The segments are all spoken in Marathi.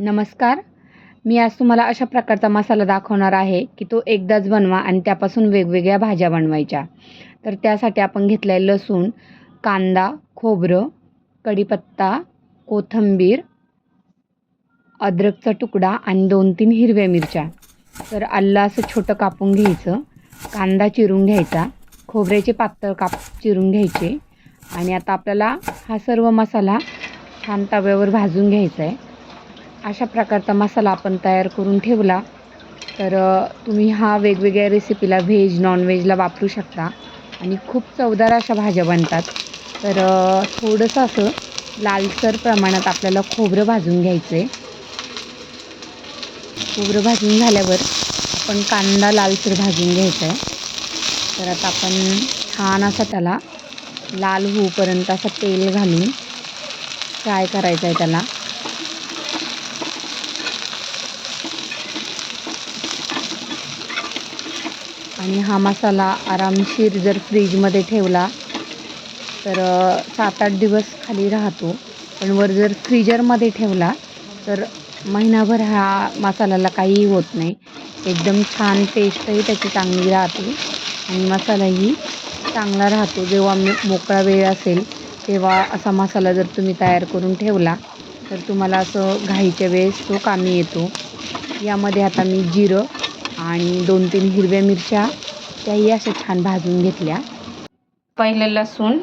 नमस्कार. मी आज तुम्हाला अशा प्रकारचा मसाला दाखवणार आहे की तो एकदाच बनवा आणि त्यापासून वेगवेगळ्या भाज्या बनवायच्या. तर त्यासाठी आपण घेतला आहे लसूण कांदा खोबरं कढीपत्ता कोथिंबीर अद्रकचा तुकडा आणि दोन तीन हिरव्या मिरच्या. तर आल्लं असं छोटं कापून घ्यायचं. कांदा चिरून घ्यायचा. खोबऱ्याचे पातळ काप चिरून घ्यायचे. आणि आता आपल्याला हा सर्व मसाला छान तव्यावर भाजून घ्यायचा आहे अशा प्रकारचा मसाला आपण तयार करून ठेवला. तर तुम्ही हा वेगवेगळ्या रेसिपीला व्हेज नॉनव्हेजला वापरू शकता. आणि खूप चवदार अशा भाज्या बनतात. तर थोडंसं असं लालसर प्रमाणात आपल्याला खोबरं भाजून घ्यायचं आहे खोबरं भाजून झाल्यावर आपण कांदा लालसर भाजून घ्यायचा आहे तर आता आपण छान असा त्याला लाल होऊपर्यंत असं तेल घालून फ्राय करायचं आहे त्याला. आणि हा मसाला आरामशीर जर फ्रीजमध्ये ठेवला तर सात आठ दिवस खाली राहतो. पण वर जर फ्रीजरमध्ये ठेवला तर महिनाभर हा मसाल्याला काहीही होत नाही. एकदम छान टेस्टही त्याची चांगली राहते आणि मसालाही चांगला राहतो. जेव्हा मी मोकळा वेळ असेल तेव्हा असा मसाला जर तुम्ही तयार करून ठेवला तर तुम्हाला असं घाईच्या वेळेस तो कामी येतो. यामध्ये आता मी जिरं आणि दोन तीन हिरव्या मिरच्या त्याही अशा छान भाजून घेतल्या. पहिले लसूण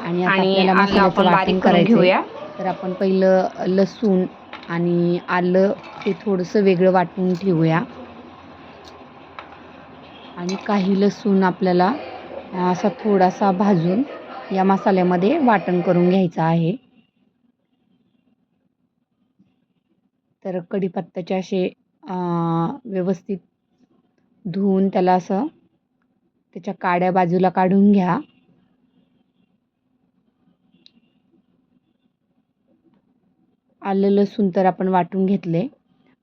आणि आता आपण बारीक करून घेऊया. तर आपण पहिलं लसूण आणि आलं ते थोडंसं वेगळं वाटून ठेवूया. आणि काही लसूण आपल्याला असा थोडासा भाजून या मसाल्यामध्ये वाटण करून घ्यायचं आहे. तर कढीपत्त्याचे असे व्यवस्थित धुवून त्याला असं त्याच्या काड्या बाजूला काढून घ्या. आलं लसूण तर आपण वाटून घेतले.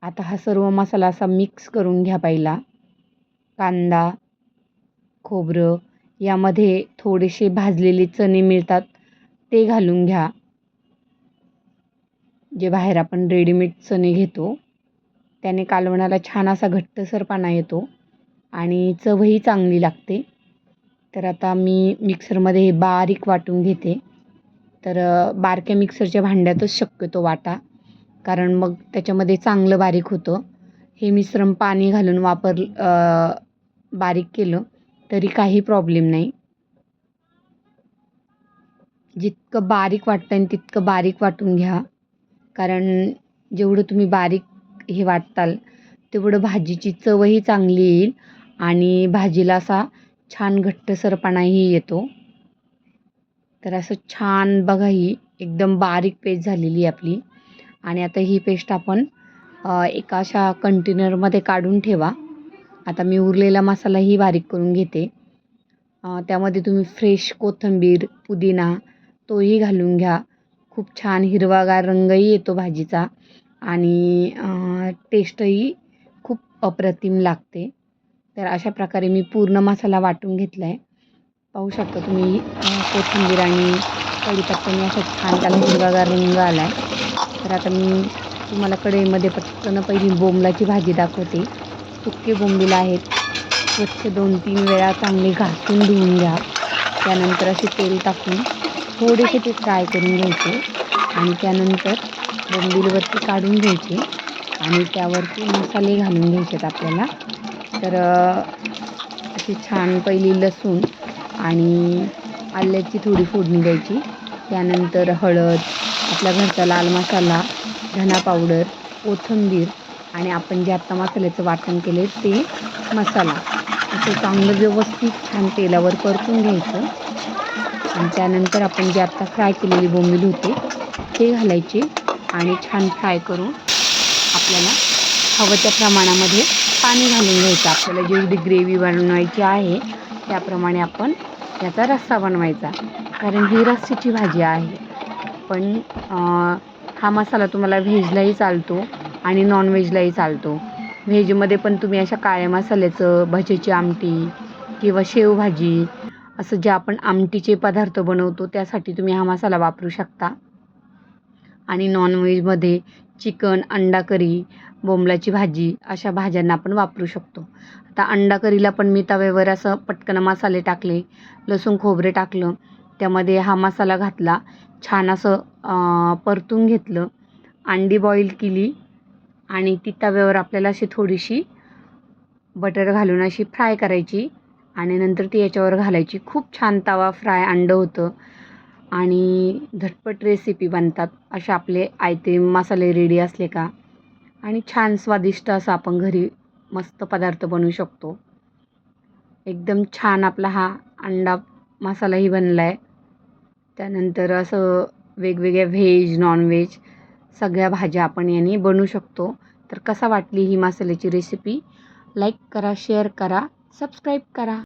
आता हा सर्व मसाला असा मिक्स करून घ्या पहिला. कांदा खोबरं यामध्ये थोडेसे भाजलेले चणे मिळतात ते घालून घ्या. जे बाहेर आपण रेडीमेड चणे घेतो त्याने कालवणाला छान असा घट्टसरपणा येतो. आणि चवही चांगली लागते. तर आता मी मिक्सरमध्ये हे बारीक वाटून घेते. तर बारक्या मिक्सरच्या भांड्यातच शक्यतो वाटा. कारण मग त्याच्यामध्ये चांगलं बारीक होतं. हे मिश्रण पाणी घालून वापर बारीक केलं तरी काही प्रॉब्लेम नाही. जितकं बारीक वाटतं आणि तितकं बारीक वाटून घ्या. कारण जेवढं तुम्ही बारीक हे वाटताल तेवढं भाजीची चवही चांगली येईल. आणि भाजीला असा छान घट्टसरपणाही येतो. तर असं छान बघा ही एकदम बारीक पेस्ट झालेली आहे आपली. आणि आता ही पेस्ट आपण एका अशा कंटेनरमध्ये काढून ठेवा. आता मी उरलेला मसालाही बारीक करून घेते. त्यामध्ये तुम्ही फ्रेश कोथिंबीर पुदिना तोही घालून घ्या. खूप छान हिरवागार रंगही येतो भाजीचा आणि टेस्टही खूप अप्रतिम लागते. तर अशा प्रकारे मी पूर्ण मसाला वाटून घेतला आहे पाहू शकता तुम्ही कोथिंबीर आणि कढीपत्त्याने असा छान त्याला हिरवागार रंग आला आहे तर आता मी तुम्हाला कढईमध्ये पटकन पहिली बोंबलाची भाजी दाखवते. सुके बोंबील आहेत. स्वच्छ दोन तीन वेळा चांगले घासून धुवून घ्या. त्यानंतर असे तेल टाकून थोडेसे ते फ्राय करून घ्यायचे आणि त्यानंतर बोंबीलवरती काढून घ्यायचे आणि त्यावरती मसाले घालून घ्यायचे आहेत आपल्याला. तर अशी छान पहिली लसूण आणि आल्याची थोडी फोडणी द्यायची. त्यानंतर हळद आपल्या घरचा लाल मसाला धना पावडर कोथिंबीर आणि आपण जे आत्ता मसाल्याचं वाटण केले ते मसाला. असं चांगलं व्यवस्थित छान तेलावर परतून घ्यायचं. आणि त्यानंतर आपण जे आत्ता फ्राय केलेली बोंबील होते ते घालायचे आणि छान फ्राय करून आपल्याला हवं त्या प्रमाणामध्ये पाणी घालून घ्यायचं. आपल्याला जेवढी ग्रेव्ही बनवायची आहे त्याप्रमाणे आपण याचा रस्सा बनवायचा. कारण ही रस्सीची भाजी आहे. पण हा मसाला तुम्हाला व्हेजलाही चालतो आणि नॉनव्हेजलाही चालतो. व्हेजमध्ये पण तुम्ही अशा काळ्या मसाल्याचं भजेची आमटी किंवा शेवभाजी असं जे आपण आमटीचे पदार्थ बनवतो त्यासाठी तुम्ही हा मसाला वापरू शकता. आणि नॉनव्हेजमध्ये चिकन अंडा करी बोंबलाची भाजी अशा भाज्यांना आपण वापरू शकतो. आता अंडा करीला पण मी तव्यावर असं पटकन मसाले टाकले लसूण खोबरे टाकलं त्यामध्ये हा मसाला घातला छान असं परतून घेतलं अंडी बॉईल केली आणि ती तव्यावर आपल्याला अशी थोडीशी बटर घालून अशी फ्राय करायची आणि नंतर ती याच्यावर घालायची. खूप छान तवा फ्राय अंडं होतं. आणि झटपट रेसिपी बनतात असे आपले आयते मसाले रेडी असले का? आणि छान स्वादिष्ट असं आपण घरी मस्त पदार्थ बनवू शकतो. एकदम छान आपला हा अंडा मसालाही बनला आहे त्यानंतर असं वेगवेगळ्या व्हेज नॉनव्हेज सगळ्या भाज्या आपण याने बनवू शकतो. तर कसा वाटली ही मसाल्याची रेसिपी लाईक करा शेअर करा सबस्क्राईब करा.